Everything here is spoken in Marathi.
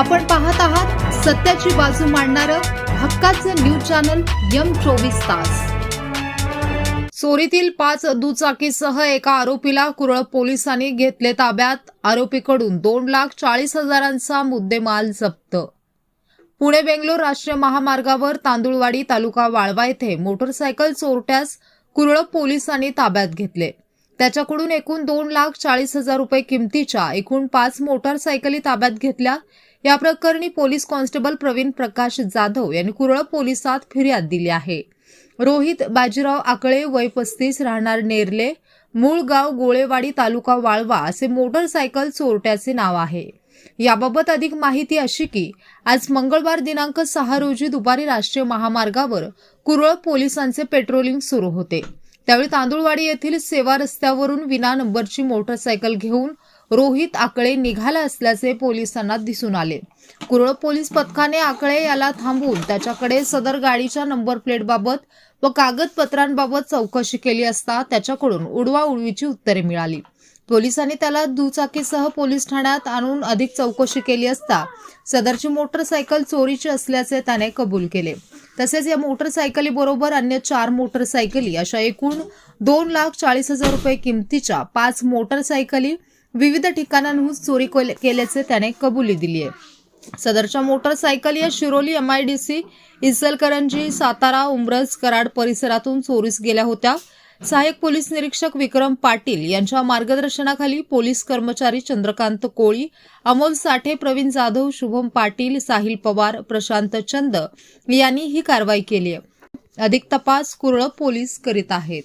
आपण पाहत आहात सत्याची बाजू मांडणारं हक्काचं न्यूज चॅनल यम चोवीस तास. चोरीतील पाच दुचाकीसह एका आरोपीला कुरळ पोलिसांनी घेतले ताब्यात. आरोपीकडून दोन लाख चाळीस हजारांचा मुद्देमाल जप्त. पुणे बेंगलोर राष्ट्रीय महामार्गावर तांदुळवाडी तालुका वाळवा येथे मोटरसायकल चोरट्यास कुरळ पोलिसांनी ताब्यात घेतले. त्याच्याकडून एकूण दोन लाख चाळीस हजार रुपये किमतीच्या एकूण पाच मोटारसायकली ताब्यात घेतल्या. या प्रकरणी पोलीस कॉन्स्टेबल प्रवीण प्रकाश जाधव यांनी कुरळ पोलिसात फिर्याद दिली आहे. रोहित बाजीराव आकळे वय पस्तीस राहणार नेरले मूळ गाव गोळेवाडी तालुका वाळवा असे मोटरसायकल चोरट्याचे नाव आहे. याबाबत अधिक माहिती अशी की आज मंगळवार दिनांक सहा रोजी दुपारी राष्ट्रीय महामार्गावर कुरळ पोलिसांचे पेट्रोलिंग सुरू होते. त्यावेळी तांदुळवाडी येथील सेवा रस्त्यावरून विना नंबरची मोटरसायकल घेऊन रोहित आकळे निघाला असल्याचे पोलिसांना दिसून आले. कुरळ पोलीस पथकाने आकळे याला थांबवून त्याच्याकडे सदर गाडीच्या नंबर प्लेटबाबत व कागदपत्रांबाबत चौकशी केली असता त्याच्याकडून उडवाउडवीची उत्तरे मिळाली. पोलिसांनी त्याला दुचाकीसह पोलीस ठाण्यात आणून अधिक चौकशी केली असता सदरची मोटरसायकल चोरीची असल्याचे त्याने कबूल केले. तसेच या मोटरसायकलीबरोबर अन्य चार मोटरसायकली अशा एकूण दोन लाख चाळीस हजार रुपये किमतीच्या पाच मोटरसायकली विविध ठिकाणांहून चोरी केल्याचे त्याने कबुली दिली आहे सदरच्या मोटरसायकल या शिरोली एमआयडीसी इचलकरंजी सातारा उमरज कराड परिसरातून चोरीस गेल्या होत्या. सहाय्यक पोलीस निरीक्षक विक्रम पाटील यांच्या मार्गदर्शनाखाली पोलीस कर्मचारी चंद्रकांत कोळी अमोल साठे प्रवीण जाधव शुभम पाटील साहिल पवार प्रशांत चंद यांनी ही कारवाई केली आहे. अधिक तपास कुरळ पोलीस करीत आहेत.